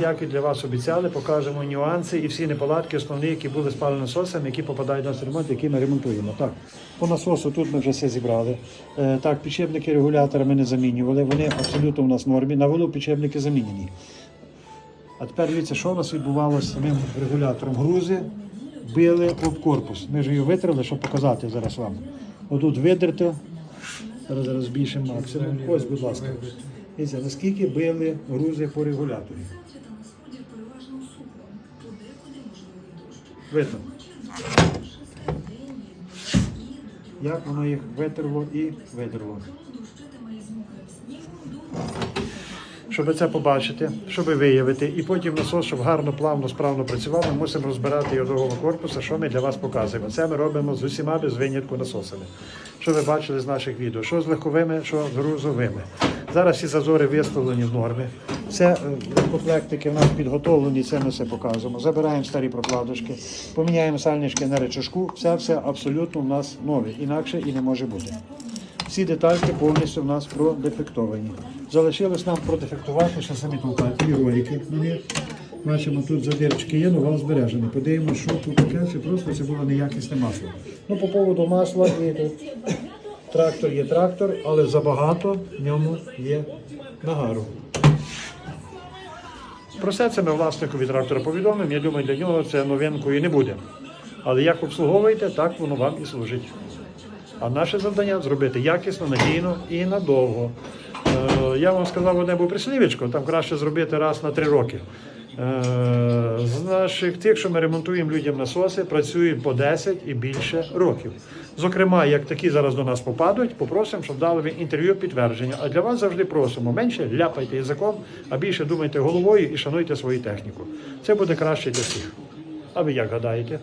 Як і для вас обіцяли, покажемо нюанси і всі неполадки, основні, які були з паленососами, які попадають на ремонт, які ми ремонтуємо. Так, по насосу тут ми вже все зібрали. Е, так, підшипники регулятора ми не замінювали, вони абсолютно у нас в нормі. На валу підшипники замінені. А тепер дивіться, що у нас відбувалося з самим регулятором. Грузи били об корпус. Ми ж її витрили, щоб показати зараз вам. Отут видерто. Зараз зараз збільшимо максимум. Ось, будь ласка. Дивіться, наскільки били грузи по регуляторі. Видно. Як воно їх витерло і видерло. Щоб це побачити, щоб виявити, і потім насос, щоб гарно, плавно, справно працював, ми мусимо розбирати йодового корпуса, що ми для вас показуємо. Це ми робимо з усіма без винятку насосами. Що ви бачили з наших відео, що з легковими, що з грузовими. Зараз всі зазори виставлені в норми. Це е, комплектики в нас підготовлені, це ми все показуємо. Забираємо старі прокладочки, поміняємо сальнички на речашку. Це все абсолютно в нас нове, інакше і не може бути. Всі детальки повністю в нас продефектовані. Залишилось нам продефектувати ще самі толкателі, ролики на них. Бачимо, тут задирчики є, але вал збережений. Подивимося, що тут таке, чи просто це було неякісне масло. Ну, по поводу масла і трактор є трактор, але забагато в ньому є нагару. Про все це ми власникові трактора повідомимо. Я думаю, для нього це новинкою не буде. Але як обслуговуєте, так воно вам і служить. А наше завдання зробити якісно, надійно і надовго. Е, я вам сказав одне був прислівечко, там краще зробити раз на три роки. Е, з наших тих, що ми ремонтуємо людям насоси, працюють по 10 і більше років. Зокрема, як такі зараз до нас попадуть, попросимо, щоб дали інтерв'ю підтвердження. А для вас завжди просимо менше ляпайте язиком, а більше думайте головою і шануйте свою техніку. Це буде краще для всіх. А ви як гадаєте?